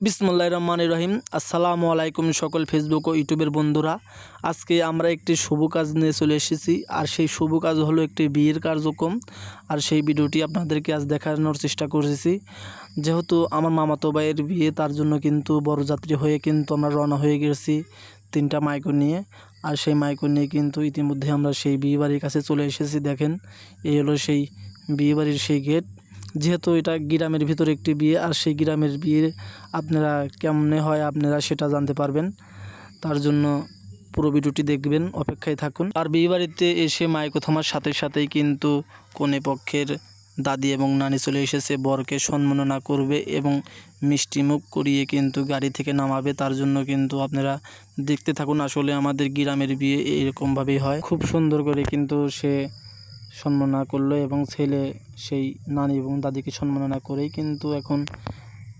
বিসমুল্লাহ রহমান রহিম। আসসালামু আলাইকুম সকল ফেসবুক ও ইউটিউবের বন্ধুরা। আজকে আমরা একটি শুভ কাজ নিয়ে চলে এসেছি, আর সেই শুভ কাজ হলো একটি বিয়ের কার্যক্রম। আর সেই ভিডিওটি আপনাদেরকে আজ দেখানোর চেষ্টা করেছি। যেহেতু আমার মামাতো ভাইয়ের বিয়ে, তার জন্য কিন্তু বড়যাত্রী হয়ে কিন্তু আমরা রওনা হয়ে গেছি তিনটা মাইকো নিয়ে। আর সেই মাইকো নিয়ে কিন্তু ইতিমধ্যে আমরা সেই বিয়ে বাড়ির কাছে চলে এসেছি, দেখেন। এই হলো সেই বিয়ে বাড়ির সেই গেট। যেহেতু এটা গ্রামের ভিতরে একটি বিয়ে, আর সেই গ্রামের বিয়ে আপনারা কেমনে হয় আপনারা সেটা জানতে পারবেন। তার জন্য পুরো ভিডিওটি দেখবেন, অপেক্ষায় থাকুন। আর বিয়ে বাড়িতে এসে মাইকো থামার সাথে সাথেই কিন্তু কনে পক্ষের দাদি এবং নানি চলে এসেছে, বরকে সম্মাননা করবে এবং মিষ্টি মুখ করিয়ে কিন্তু গাড়ি থেকে নামাবে। তার জন্য কিন্তু আপনারা দেখতে থাকুন, আসলে আমাদের গ্রামের বিয়ে এরকমভাবেই হয়। খুব সুন্দর করে কিন্তু সে সম্মাননা করল এবং ছেলে সেই নানি এবং দাদিকে সম্মান না করেই কিন্তু এখন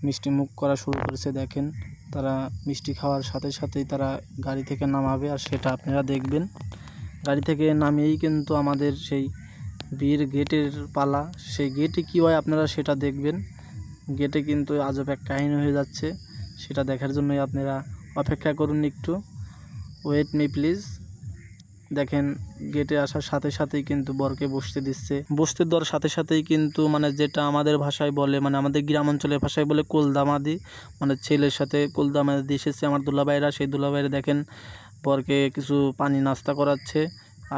মিষ্টি মুখ করা শুরু করেছে। দেখেন, তারা মিষ্টি খাওয়ার সাথে সাথেই তারা গাড়ি থেকে নামাবে আর সেটা আপনারা দেখবেন। গাড়ি থেকে নামিয়েই কিন্তু আমাদের সেই বিয়ের গেটের পালা। সেই গেটে কী হয় আপনারা সেটা দেখবেন। গেটে কিন্তু আজব এক কাহিনী হয়ে যাচ্ছে। সেটা দেখার জন্যই আপনারা অপেক্ষা করুন একটু। ওয়েট মি প্লিজ দেখেন গেটে আসার সাথে সাথেই কিন্তু বরকে বসতে দিচ্ছে। বসতে দেওয়ার সাথে সাথেই কিন্তু মানে যেটা আমাদের ভাষায় বলে মানে আমাদের গ্রাম অঞ্চলের ভাষায় বলে কোলদামাদি। মানে ছেলের সাথে কোলদামাদি এসেছে আমার দুলাভাইরা। সেই দুলাভাইরা দেখেন, বরকে কিছু পানি নাস্তা করাচ্ছে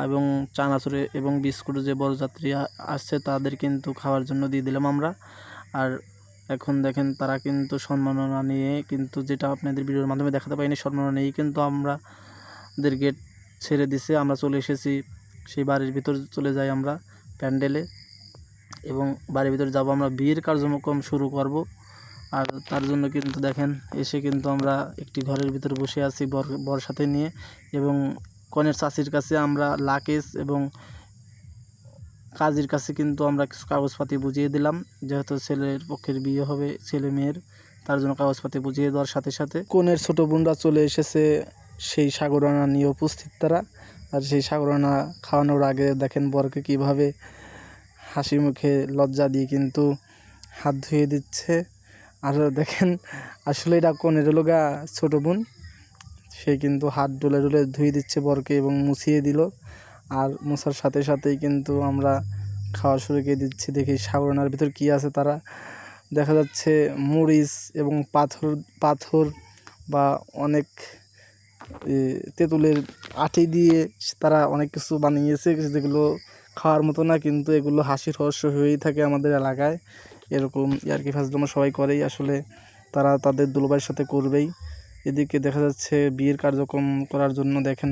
এবং চানাচুরে এবং বিস্কুট যে বরযাত্রী আসছে তাদের কিন্তু খাওয়ার জন্য দিয়ে দিলাম আমরা। আর এখন দেখেন, তারা কিন্তু সম্মাননা নিয়ে কিন্তু যেটা আপনাদের ভিডিওর মাধ্যমে দেখাতে পারিনি, সম্মাননা নিয়েই কিন্তু আমরা দের গেট ছেড়ে দিছে, আমরা চলে এসেছি। সেই বাড়ির ভিতর চলে যাই আমরা প্যান্ডেলে এবং বাড়ির ভিতর যাব আমরা। বিয়ের কার্যক্রম শুরু করব। আর তার জন্য কিন্তু দেখেন, এসে কিন্তু আমরা একটি ঘরের ভিতর বসে আছি বর বর সাথে নিয়ে এবং কনের চাষির কাছে আমরা লাকেশ এবং কাজীর কাছে কিন্তু আমরা কিছু কাগজপাতি বুঝিয়ে দিলাম। যেহেতু ছেলের পক্ষের বিয়ে হবে, ছেলে মেয়ের, তার জন্য কাগজপাতি বুঝিয়ে দেওয়ার সাথে সাথে কনের ছোট বোনরা চলে এসেছে। সেই সাগরানা নিয়ে উপস্থিত তারা। আর সেই সাগরানা খাওয়ানোর আগে দেখেন বরকে কীভাবে হাসি মুখে লজ্জা দিয়ে কিন্তু হাত ধুয়ে দিচ্ছে। আর দেখেন, আসলে এটা কনের লোগা ছোট বোন। সে কিন্তু হাত ডলে ডলে ধুয়ে দিচ্ছে বরকে এবং মুছিয়ে দিল। আর মোছার সাথে সাথেই কিন্তু আমরা খাওয়া শুরু করে দিচ্ছি। দেখি সাগরানার ভিতর কী আছে তারা। দেখা যাচ্ছে মরিচ এবং পাথর পাথর বা অনেক তেঁতুলের আটি দিয়ে তারা অনেক কিছু বানিয়েছে, যেগুলো খাওয়ার মতো না, কিন্তু এগুলো হাসির রহস্য হয়েই থাকে আমাদের এলাকায়। এরকম ইয়ার্কি ফাজলামো সবাই করেই, আসলে তারা তাদের দুলবাইয়ের সাথে করবেই। এদিকে দেখা যাচ্ছে বিয়ের কার্যক্রম করার জন্য দেখেন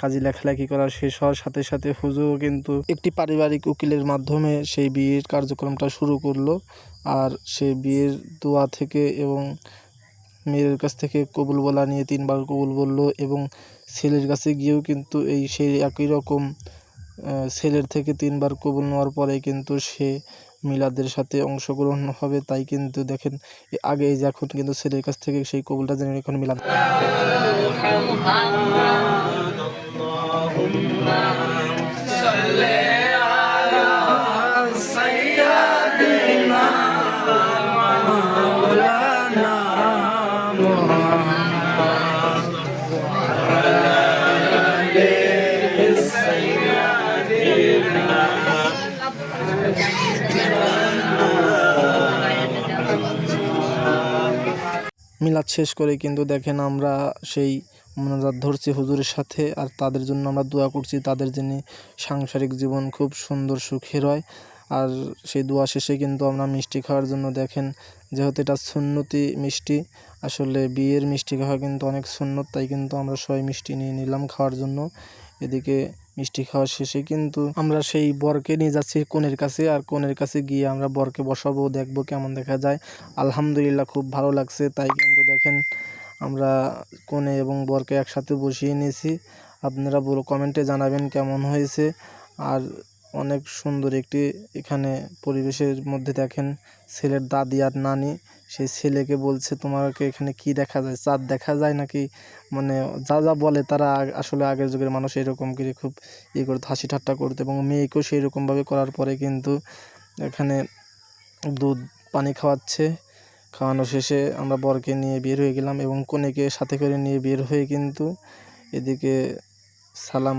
কাজী লেখালেখি করা শেষ হওয়ার সাথে সাথে হুজুরও কিন্তু একটি পারিবারিক উকিলের মাধ্যমে সেই বিয়ের কার্যক্রমটা শুরু করল। আর সে বিয়ের দোয়া থেকে এবং মেয়ের কাছ থেকে কবুল বলা নিয়ে তিনবার কবুল বলল এবং ছেলের কাছে গিয়েও কিন্তু এই সেই একই রকম ছেলের থেকে তিনবার কবুল নেওয়ার পরে কিন্তু সে মিলাদের সাথে অংশগ্রহণ হবে। তাই কিন্তু দেখেন আগে এই যে এখন কিন্তু ছেলের কাছ থেকে সেই কবুলটা জেনে এখন মিলাদ। মিলাদ শেষ করে কিন্তু দেখেন আমরা সেই মোনাজাত ধরছি হুজুরের সাথে আর তাদের জন্য আমরা দোয়া করছি। তাদের জন্য সাংসারিক জীবন খুব সুন্দর, সুখের হয়। আর সেই দোয়া শেষে কিন্তু আমরা মিষ্টি খাওয়ার জন্য দেখেন যেহেতু এটা সুন্নতি মিষ্টি, আসলে বিয়ের মিষ্টি খাওয়া কিন্তু অনেক সুন্নত, তাই কিন্তু আমরা সবাই মিষ্টি নিয়ে নিলাম খাওয়ার জন্য। এদিকে মিষ্টি খাওয়া শেষে কিন্তু আমরা সেই বরকে নিয়ে যাচ্ছি কনের কাছে আর কনের কাছে গিয়ে আমরা বরকে বসাবো, দেখব কেমন দেখা যায়। আলহামদুলিল্লাহ খুব ভালো লাগছে, তাই কিন্তু দেখেন আমরা কনে এবং বরকে একসাথে বসিয়ে নিয়েছি। আপনারা বলো কমেন্টে জানাবেন কেমন হয়েছে। আর অনেক সুন্দর একটি এখানে পরিবেশের মধ্যে দেখেন ছেলের দাদি আর নানি। সেই ছেলেকে বলছে, তোমাকে এখানে কি দেখা যায়? চাঁদ দেখা যায় নাকি? মানে যা যা বলে তারা আসলে আগের যুগের মানুষ এরকম করে খুব ইয়ে করতো হাসি ঠাট্টা করতো এবং মেয়েকেও সেই রকমভাবে করার পরে কিন্তু এখানে দুধ, পানি খাওয়াচ্ছে। খাওয়ানো শেষে আমরা বরকে নিয়ে বের হয়ে গেলাম এবং কনেকে সাথে করে নিয়ে বের হয়ে কিন্তু এদিকে সালাম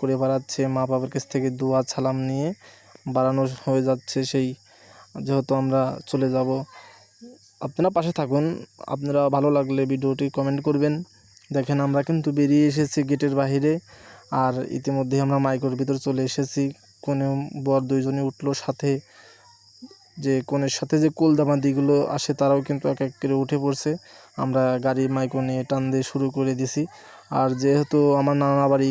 করে বেড়াচ্ছে, মা বাবার কাছ থেকে দোয়া, সালাম নিয়ে বাড়ানো হয়ে যাচ্ছে সেই, যেহেতু আমরা চলে যাব। আপনারা পাশে থাকুন, আপনারা ভালো লাগলে ভিডিওটি কমেন্ট করবেন। দেখেন আমরা কিন্তু বেরিয়ে এসেছি গেটের বাইরে আর ইতিমধ্যে আমরা মাইকোর ভিতর চলে এসেছি। কোনে বর দুইজনে উঠল সাথে, যে কোনের সাথে যে কোলদাবাদিগুলো আসে তারাও কিন্তু এক এক করে উঠে পড়ছে। আমরা গাড়ি মাইকো নিয়ে টান দিয়ে শুরু করে দিছি। আর যেহেতু আমার নানা বাড়ি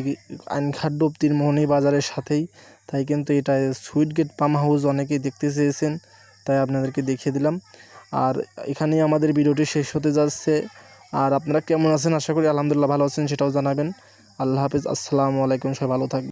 আইনখাট ডপ্তির মোহনী বাজারের সাথেই, তাই কিন্তু এটা সুইট গেট পাম হাউস অনেকেই দেখতে চেয়েছেন, তাই আপনাদেরকে দেখিয়ে দিলাম। আর এখানেই আমাদের ভিডিওটি শেষ হতে যাচ্ছে। আর আপনারা কেমন আছেন? আশা করি আলহামদুলিল্লাহ ভালো আছেন, সেটাও জানাবেন। আল্লাহ হাফিজ, আসসালামু আলাইকুম, সবাই ভালো থাকবেন।